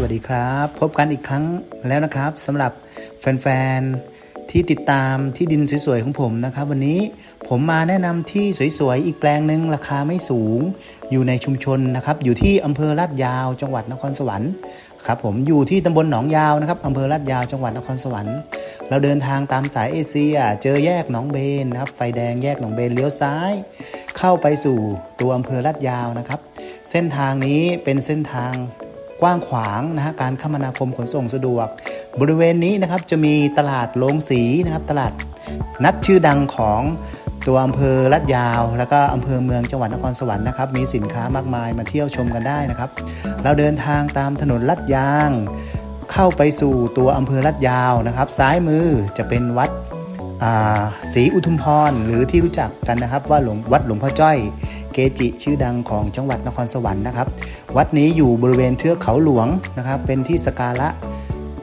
สวัสดีครับ พบกันอีกครั้งแล้วนะครับสำหรับแฟนๆ ที่ติดตามที่ดินสวยๆ ของผมนะครับ วันนี้ผมมาแนะนำที่สวยๆ อีกแปลงหนึ่งราคาไม่สูง อยู่ในชุมชนนะครับ อยู่ที่อำเภอลาดยาวจังหวัดนครสวรรค์ครับผมอยู่ที่ตำบลหนองยาวนะครับอำเภอลาดยาวจังหวัดนครสวรรค์ เราเดินทางตามสายเอเชีย เจอแยกหนองเบนนะครับ ไฟแดงแยกหนองเบนเลี้ยวซ้าย เข้าไปสู่ตัวอำเภอลาดยาวนะครับ เส้นทางนี้เป็นเส้นทาง กว้างขวางนะฮะการคมนาคมขนส่งสะดวก บริเวณนี้นะครับจะมีตลาดโรงสีนะครับตลาดนัดชื่อดังของตัวอำเภอลาดยาว แล้วก็อำเภอเมืองจังหวัดนครสวรรค์นะครับมีสินค้ามากมายมาเที่ยวชมกันได้นะครับ เราเดินทางตามถนนลาดยาง เข้าไปสู่ตัวอำเภอลาดยาวนะครับ ซ้ายมือจะเป็นวัดอ่าศรีอุทุมพรหรือที่รู้จักกันนะครับว่าหลวงวัดหลวงพ่อจ้อย กจิชื่อดังของจังหวัดนครสวรรค์นะครับ วัดนี้อยู่บริเวณเทือกเขาหลวงนะครับ เป็นที่สการะ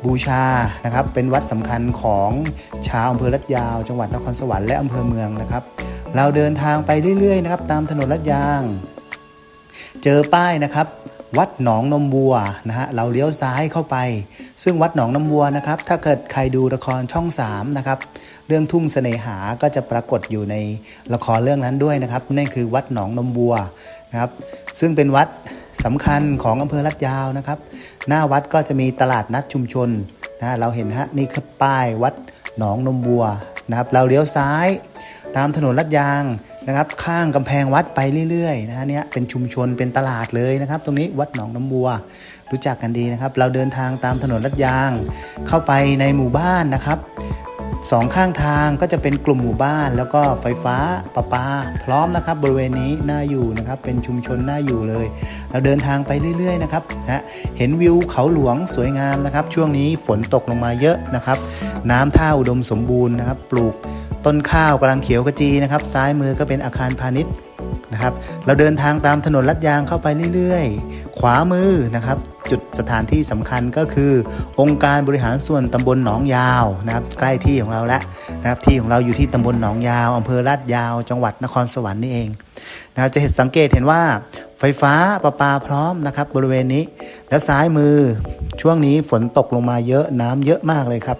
บูชานะครับ เป็นวัดสำคัญของชาวอำเภอรัดยาว จังหวัดนครสวรรค์และอำเภอเมืองนะครับ เราเดินทางไปเรื่อยๆนะครับ ตามถนนลัดยาง เจอป้ายนะครับ วัดหนองนมบัวนะฮะเราเลี้ยวซ้ายเข้าไป ซึ่งวัดหนองนมบัวนะครับ ถ้าเกิดใครดูละครช่อง3นะครับเรื่องทุ่งเสน่หาก็จะปรากฏอยู่ในละครเรื่องนั้นด้วยนะครับนั่นคือวัดหนองนมบัวนะครับ ซึ่งเป็นวัดสำคัญของอำเภอลัดยาวนะครับ หน้าวัดก็จะมีตลาดนัดชุมชนนะเราเห็นฮะนี่คือป้ายวัดหนองนมบัวนะครับ เราเลี้ยวซ้าย ตามถนนลัดยาง นะครับข้างกำแพงวัดไปเรื่อยๆนะฮะเนี่ยเป็นชุมชนเป็นตลาดเลยนะครับ ตรงนี้วัดหนองน้ำบัว รู้จักกันดีนะครับ เราเดินทางตามถนนลัดยาง เข้าไปในหมู่บ้านนะครับสองข้างทางก็จะเป็นกลุ่มหมู่บ้าน แล้วก็ไฟฟ้าประปา พร้อมนะครับบริเวณนี้น่าอยู่นะครับเป็นชุมชนน่าอยู่เลย เราเดินทางไปเรื่อยๆนะครับนะเห็นวิวเขาหลวงสวยงามนะครับ ช่วงนี้ฝนตกลงมาเยอะนะครับ น้ำท่าอุดมสมบูรณ์นะครับ ปลูก ต้นข้าวกำลังเขียวกระจีนะครับ ซ้ายมือก็เป็นอาคารพาณิชย์นะครับ เราเดินทางตามถนนลัดยางเข้าไปเรื่อยๆ ขวามือนะครับ จุดสถานที่สำคัญก็คือ องค์การบริหารส่วนตำบลหนองยาวนะครับ ใกล้ที่ของเราแล้วนะครับ ที่ของเราอยู่ที่ตำบลหนองยาวอำเภอลาดยาว จังหวัดนครสวรรค์นี่เองนะครับจะเห็นสังเกตเห็นว่าไฟฟ้าประปาพร้อมนะครับบริเวณนี้ แล้วซ้ายมือช่วงนี้ฝนตกลงมาเยอะน้ำเยอะมากเลยครับ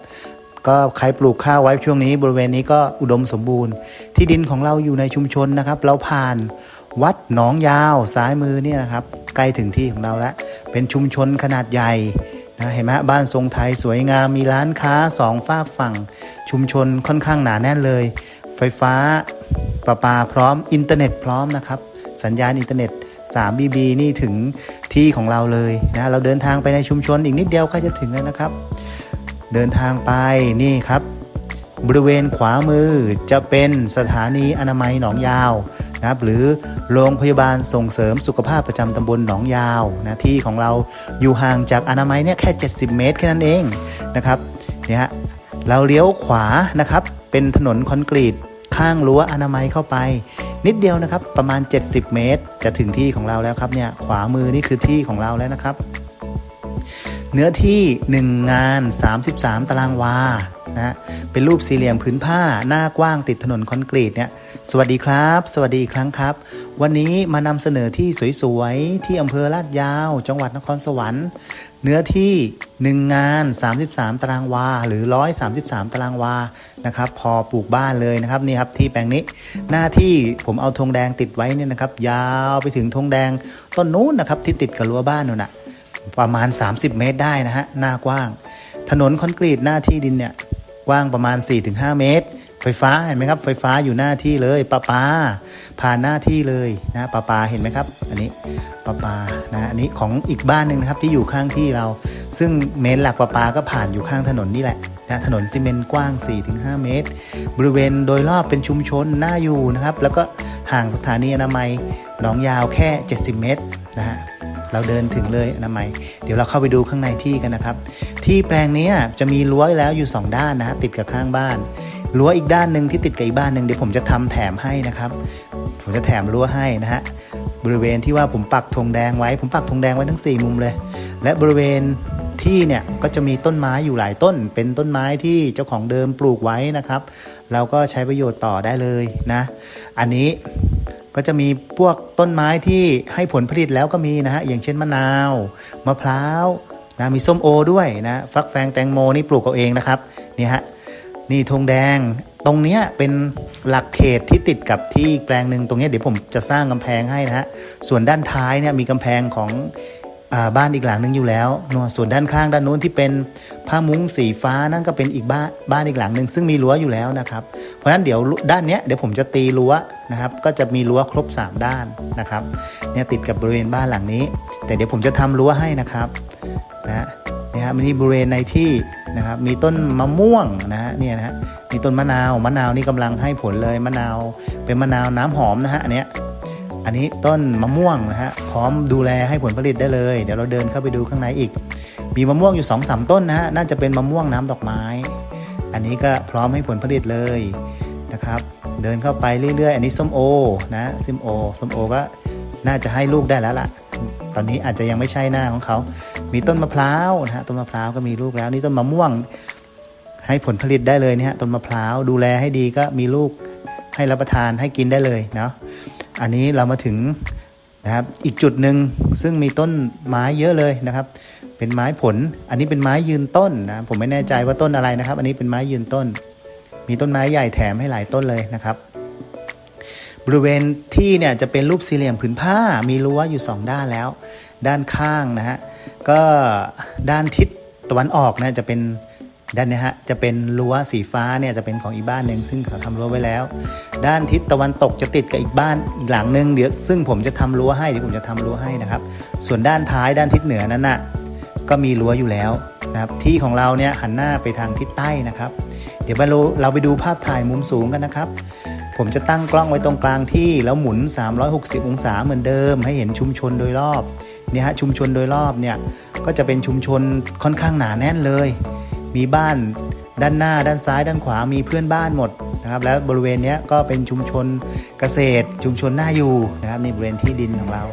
ก็ใครปลูกข้าวไว้ช่วงนี้ บริเวณนี้ก็อุดมสมบูรณ์ ที่ดินของเราอยู่ในชุมชนนะครับ เราผ่านวัดหนองยาวซ้ายมือเนี่ยนะครับใกล้ถึงที่ของเราแล้ว เป็นชุมชนขนาดใหญ่นะเห็นไหมบ้านทรงไทยสวยงามมีร้านค้าสองฝากฝั่ง ชุมชนค่อนข้างหนาแน่นเลย ไฟฟ้าประปาพร้อมอินเทอร์เน็ตพร้อมนะครับ สัญญาณอินเทอร์เน็ต 3BB นี่ถึงที่ของเราเลยนะเราเดินทางไปในชุมชนอีกนิดเดียวก็จะถึงแล้วนะครับ เดินทางไปนี่ครับ บริเวณขวามือจะเป็นสถานีอนามัยหนองยาวนะครับหรือโรงพยาบาลส่งเสริมสุขภาพประจำตำบลหนองยาวนะที่ของเราอยู่ห่างจากอนามัยเนี่ยแค่ 70 เมตรแค่นั้นเองนะครับเนี่ยฮะเราเลี้ยวขวานะครับเป็นถนนคอนกรีตข้างรั้วอนามัยเข้าไป นิดเดียวนะครับประมาณ 70 เมตร จะถึงที่ของเราแล้วครับเนี่ยขวามือนี่คือที่ของเราแล้วนะครับ เนื้อที่ 1 งาน 33 ตารางวานะเป็นรูปสี่เหลี่ยมผืนผ้าหน้ากว้างติดถนนคอนกรีตเนี่ยสวัสดีครับ สวัสดีอีกครั้งครับ วันนี้มานำเสนอที่สวยๆ ที่อำเภอลาดยาว จังหวัดนครสวรรค์ เนื้อที่ 1 งาน 33 ตารางวา หรือ 133 ตารางวานะครับพอปลูกบ้านเลยนะครับนี่ครับที่แปลงนี้หน้าที่ผมเอาธงแดงติดไว้เนี่ยนะครับยาวไปถึงธงแดงต้นนู้นนะครับที่ติดกับรั้วบ้านนู่นนะ ประมาณ 30 เมตรได้นะฮะ หน้ากว้าง ถนนคอนกรีตหน้าที่ดินเนี่ย กว้างประมาณ 4-5 เมตร ไฟฟ้าเห็นไหมครับ ไฟฟ้าอยู่หน้าที่เลยปะปาผ่านหน้าที่เลยนะปะปาเห็นไหมครับ อันนี้ปะปานะอันนี้ของอีกบ้านหนึ่งนะครับที่อยู่ข้างที่เรา ซึ่งเมนหลักปะปาก็ผ่านอยู่ข้างถนนนี่แหละนะถนนซีเมนต์กว้าง 4-5 เมตร บริเวณโดยรอบเป็นชุมชนน่าอยู่นะครับ แล้วก็ห่างสถานีอนามัยหนองยาวแค่ 70 เมตรนะฮะ เราเดินถึงเลยอนามัย เดี๋ยวเราเข้าไปดูข้างในที่กันนะครับ ที่แปลงนี้จะมีรั้วแล้วอยู่ 2 ด้านนะติดกับข้างบ้านรั้วอีกด้านหนึ่งที่ติดกับอีกบ้านหนึ่งเดี๋ยวผมจะทำแถมให้นะครับ ผมจะแถมรั้วให้นะฮะบริเวณที่ว่าผมปักธงแดงไว้ ผมปักธงแดงไว้ทั้ง 4 มุมเลย และบริเวณที่เนี่ยก็จะมีต้นไม้อยู่หลายต้น เป็นต้นไม้ที่เจ้าของเดิมปลูกไว้นะครับ เราก็ใช้ประโยชน์ต่อได้เลยนะ อันนี้ ก็จะมีพวกต้นไม้ที่ให้ผลผลิตแล้วก็มีนะฮะอย่างเช่นมะนาวมะพร้าวนะมีส้มโอด้วยนะฟักแฟงแตงโมนี่ปลูกเอาเองนะครับนี่ฮะนี่ธงแดงตรงเนี้ยเป็นหลักเขตที่ติดกับที่แปลงหนึ่งตรงเนี้ยเดี๋ยวผมจะสร้างกำแพงให้นะฮะส่วนด้านท้ายเนี่ยมีกำแพงของ บ้านอีกหลังหนึงอยู่แล้วเนอะส่วนด้านข้างด้านนู้นที่เป็นผ้ามุ้งสีฟ้านั่นก็เป็นอีกบ้านบ้านอีกหลังหนึ่งซึ่งมีรั้วอยู่แล้วนะครับ เพราะฉะนั้นเดี๋ยวด้านเนี้ยเดี๋ยวผมจะตีรั้วนะครับ ก็จะมีรั้วครบ 3 ด้านนะครับเนี่ยติดกับบริเวณบ้านหลังนี้ แต่เดี๋ยวผมจะทำรั้วให้นะครับนะนี่ฮะมีบริเวณในที่นะครับมีต้นมะม่วงนะฮะเนี่ยนะฮะมีต้นมะนาวมะนาวนี่กำลังให้ผลเลยมะนาวเป็นมะนาวน้ำหอมนะฮะอันเนี้ย อันนี้ต้นมะม่วงนะฮะพร้อมดูแลให้ผลผลิตได้เลย เดี๋ยวเราเดินเข้าไปดูข้างในอีก มีมะม่วงอยู่2อสต้นนะฮะน่าจะเป็นมะม่วงน้ำดอกไม้ อันนี้ก็พร้อมให้ผลผลิตเลยนะครับ เดินเข้าไปเรื่อยๆ อันนี้ส้มโอนะส้มโอส้มโอก็น่าจะให้ลูกได้แล้วล่ะ ตอนนี้อาจจะยังไม่ใช่หน้าของเขา มีต้นมะพร้าวนะฮะต้นมะพร้าวก็มีลูกแล้วนี่ต้นมะม่วงให้ผลผลิตได้เลยเนี่ยต้นมะพร้าวดูแลให้ดีก็มีลูกให้รับประทานให้กินได้เลยเนาะ อันนี้เรามาถึงนะครับอีกจุดหนึ่งซึ่งมีต้นไม้เยอะเลยนะครับ เป็นไม้ผล อันนี้เป็นไม้ยืนต้นนะผมไม่แน่ใจว่าต้นอะไรนะครับ อันนี้เป็นไม้ยืนต้น มีต้นไม้ใหญ่แถมให้หลายต้นเลยนะครับ บริเวณที่เนี่ยจะเป็นรูปสี่เหลี่ยมผืนผ้ามีรั้วอยู่ 2 ด้านแล้ว ด้านข้างนะฮะก็ด้านทิศตะวันออกนะจะเป็น ด้านนี้ฮะจะเป็นรั้วสีฟ้าเนี่ยจะเป็นของอีกบ้านหนึ่งซึ่งเขาทำรั้วไว้แล้ว ด้านทิศตะวันตกจะติดกับอีกบ้านอีกหลังหนึ่งเดี๋ยวซึ่งผมจะทำรั้วให้เดี๋ยวผมจะทำรั้วให้นะครับ ส่วนด้านท้ายด้านทิศเหนือนั้นน่ะก็มีรั้วอยู่แล้วนะครับที่ของเราเนี่ยหันหน้าไปทางทิศใต้นะครับ เดี๋ยวเราเราไปดูภาพถ่ายมุมสูงกันนะครับ ผมจะตั้งกล้องไว้ตรงกลางที่แล้วหมุน 360 องศาเหมือนเดิม ให้เห็นชุมชนโดยรอบเนี่ยฮะชุมชนโดยรอบเนี่ยก็จะเป็นชุมชนค่อนข้างหนาแน่นเลย มีบ้านด้านหน้าด้านซ้ายด้านขวามีเพื่อนบ้านหมดนะครับ แล้วบริเวณนี้ก็เป็นชุมชนเกษตร ชุมชนหน่าอยู่นะครับนี่บริเวณที่ดินของเรา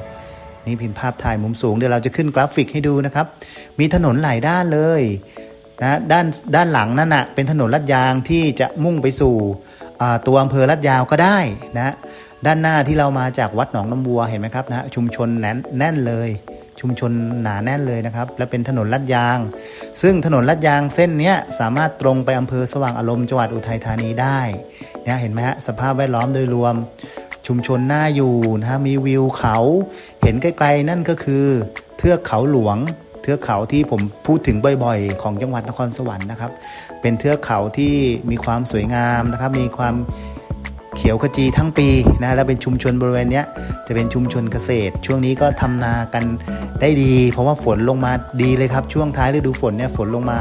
นี่พิมพ์ภาพถ่ายมุมสูงเดี๋ยวเราจะขึ้นกราฟิกให้ดูนะครับ มีถนนหลายด้านเลยนะด้านด้านหลังนั่นนะเป็นถนนลาดยางที่จะมุ่งไปสู่ตัวอำเภอลาดยาวก็ได้นะด้านหน้าที่เรามาจากวัดหนองน้ำบัวเห็นไหมครับนะชุมชนแน่นแน่นเลย ชุมชนหนาแน่นเลยนะครับ และเป็นถนนลาดยาง ซึ่งถนนลาดยางเส้นนี้สามารถตรงไปอำเภอสว่างอารมณ์จังหวัดอุทัยธานีได้นะเห็นไหมฮะสภาพแวดล้อมโดยรวม ชุมชนน่าอยู่นะฮะมีวิวเขา เห็นไกลๆนั่นก็คือ เทือกเขาหลวงเทือกเขาที่ผมพูดถึงบ่อยๆ ของจังหวัดนครสวรรค์นะครับ เป็นเทือกเขาที่มีความสวยงามนะครับ มีความ เขียวขจีทั้งปีนะแล้วเป็นชุมชนบริเวณเนี้ยจะเป็นชุมชนเกษตร ช่วงนี้ก็ทำนากันได้ดี เพราะว่าฝนลงมาดีเลยครับ ช่วงท้ายฤดูฝนเนี่ยฝนลงมา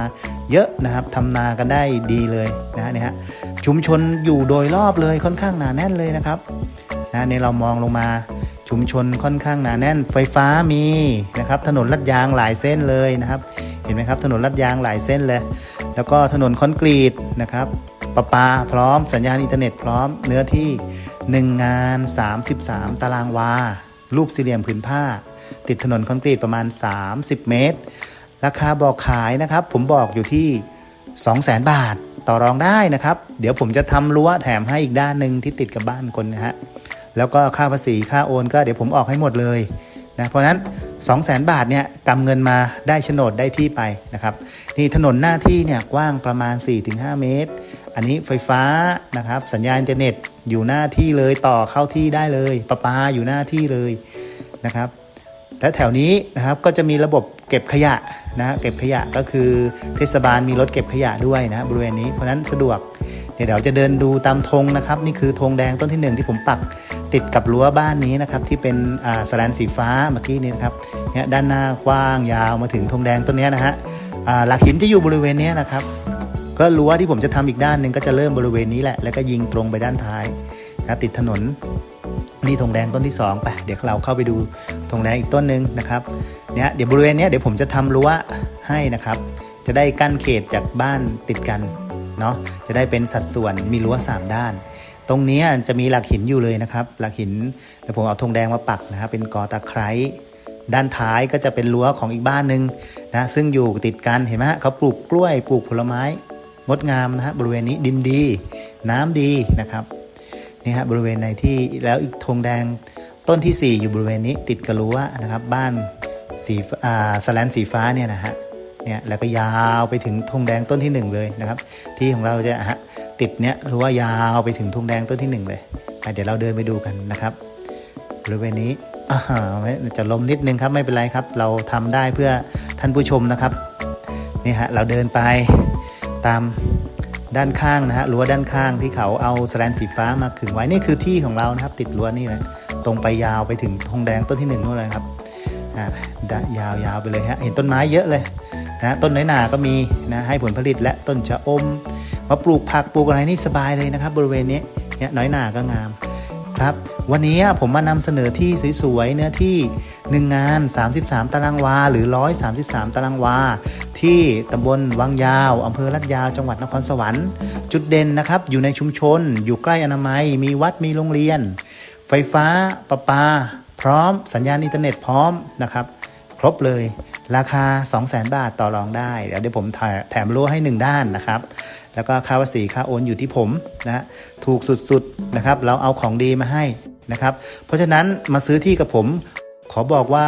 เยอะนะครับทำนากันได้ดีเลยนะเนี่ยฮะชุมชนอยู่โดยรอบเลยค่อนข้างหนาแน่นเลยนะครับนะนี่เรามองลงมาชุมชนค่อนข้างหนาแน่น ไฟฟ้ามีนะครับถนนลาดยางหลายเส้นเลยนะครับ เห็นไหมครับถนนลาดยางหลายเส้นเลย แล้วก็ถนนคอนกรีตนะครับ ประปาพร้อมสัญญาณอินเทอร์เน็ตพร้อมเนื้อที่ 1 งาน 33 ตารางวา รูปสี่เหลี่ยมผืนผ้า ติดถนนคอนกรีตประมาณ 30 เมตร ราคาบอกขายนะครับ ผมบอกอยู่ที่ 200,000 บาทต่อรองได้นะครับ เดี๋ยวผมจะทำรั้วแถมให้อีกด้านหนึ่งที่ติดกับบ้านคนนะฮะแล้วก็ค่าภาษีค่าโอนก็เดี๋ยวผมออกให้หมดเลย นะเพราะนั้น 2 0 0 0 0 0 บาทเนี่ยกำเงินมาได้โฉนดได้ที่ไปนะครับนี่ถนนหน้าที่เนี่ยกว้างประมาณ 4-5 เมตร อันนี้ไฟฟ้านะครับ สัญญาณอินเทอร์เน็ตอยู่หน้าที่เลยต่อเข้าที่ได้เลยประปาอยู่หน้าที่เลยนะครับและแถวนี้นะครับก็จะมีระบบเก็บขยะนะเก็บขยะก็คือเทศบาลมีรถเก็บขยะด้วยนะบริเวณนี้เพราะนั้นสะดวก เดี๋ยวเราจะเดินดูตามธงนะครับ นี่คือธงแดงต้นที่หนึ่งที่ผมปักติดกับรั้วบ้านนี้นะครับที่เป็นสแลนสีฟ้าเมื่อกี้นี้นะครับเนี่ยด้านหน้ากว้างยาวมาถึงธงแดงต้นนี้นะฮะหลักหินจะอยู่บริเวณนี้นะครับก็รั้วที่ผมจะทำอีกด้านหนึ่งก็จะเริ่มบริเวณนี้แหละ แล้วก็ยิงตรงไปด้านท้ายนะติดถนนนี่ธงแดงต้นที่2ไปเดี๋ยวเราเข้าไปดูธงแดงอีกต้นหนึ่งนะครับเนี่ยเดี๋ยวบริเวณนี้เดี๋ยวผมจะทำรั้วให้นะครับ จะได้กั้นเขตจากบ้านติดกัน เนาะจะได้เป็นสัดส่วนมีรั้ว3 ด้าน ตรงนี้จะมีหลักหินอยู่เลยนะครับ หลักหินเดี๋ยวผมเอาธงแดงมาปักนะครับเป็นกอตะไคร้ด้านท้ายก็จะเป็นรั้วของอีกบ้านหนึ่งนะซึ่งอยู่ติดกันเห็นไหมฮะเขาปลูกกล้วยปลูกผลไม้งดงามนะฮะบริเวณนี้ดินดี น้ำดีนะครับนี่ฮะบริเวณในที่แล้วอีกธงแดงต้นที่ 4 อยู่บริเวณนี้ติดกับรั้วนะครับ บ้านสีอ่าสแลนสีฟ้าเนี่ยนะฮะ เนี่ยแล้วก็ยาวไปถึงธงแดงต้นที่ 1 เลยนะครับ ที่ของเราจะฮะติดเนี้ยรั้วยาวไปถึงธงแดงต้นที่ 1 เลยเดี๋ยวเราเดินไปดูกันนะครับบริเวณนี้จะลมนิดนึงครับไม่เป็นไรครับ เราทำได้เพื่อท่านผู้ชมนะครับนี่ฮะเราเดินไปตามด้านข้างนะฮะรั้วด้านข้างที่เขาเอาสแลนสีฟ้ามาขึงไว้นี่คือที่ของเรานะครับ ติดรั้วนี่นะตรงไปยาวไปถึงธงแดงต้นที่หนึ่งนู่นเลยครับอ่ายาวยาวๆไปเลยฮะเห็นต้นไม้เยอะเลย นะต้นน้อยหนาก็มีนะให้ผลผลิตและต้นชะอม มาปลูกผักปลูกอะไรนี่สบายเลยนะครับ บริเวณนี้เนี่ยน้อยหนาก็งามครับวันนี้ผมมานำเสนอที่สวยๆเนื้อที่ 1 งาน 33 ตารางวา หรือ 133 ตารางวา ที่ตำบลวังยาวอำเภอลาดยาวจังหวัดนครสวรรค์ จุดเด่นนะครับ อยู่ในชุมชน อยู่ใกล้อนามัย มีวัดมีโรงเรียน ไฟฟ้าประปา พร้อมสัญญาณอินเทอร์เน็ตพร้อมนะครับ ครบเลย ราคา 200,000 บาทต่อรองได้ เดี๋ยวเดี๋ยวผมแถแถมรั้วให้ 1 ด้านนะครับ แล้วก็ค่าภาษีค่าโอนอยู่ที่ผมนะถูกสุดๆนะครับ เราเอาของดีมาให้นะครับ เพราะฉะนั้นมาซื้อที่กับผม ขอบอกว่า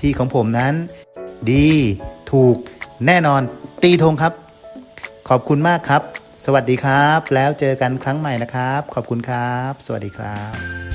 ที่ของผมนั้นดีถูกแน่นอนตีธงครับ ขอบคุณมากครับ สวัสดีครับ แล้วเจอกันครั้งใหม่นะครับ ขอบคุณครับ สวัสดีครับ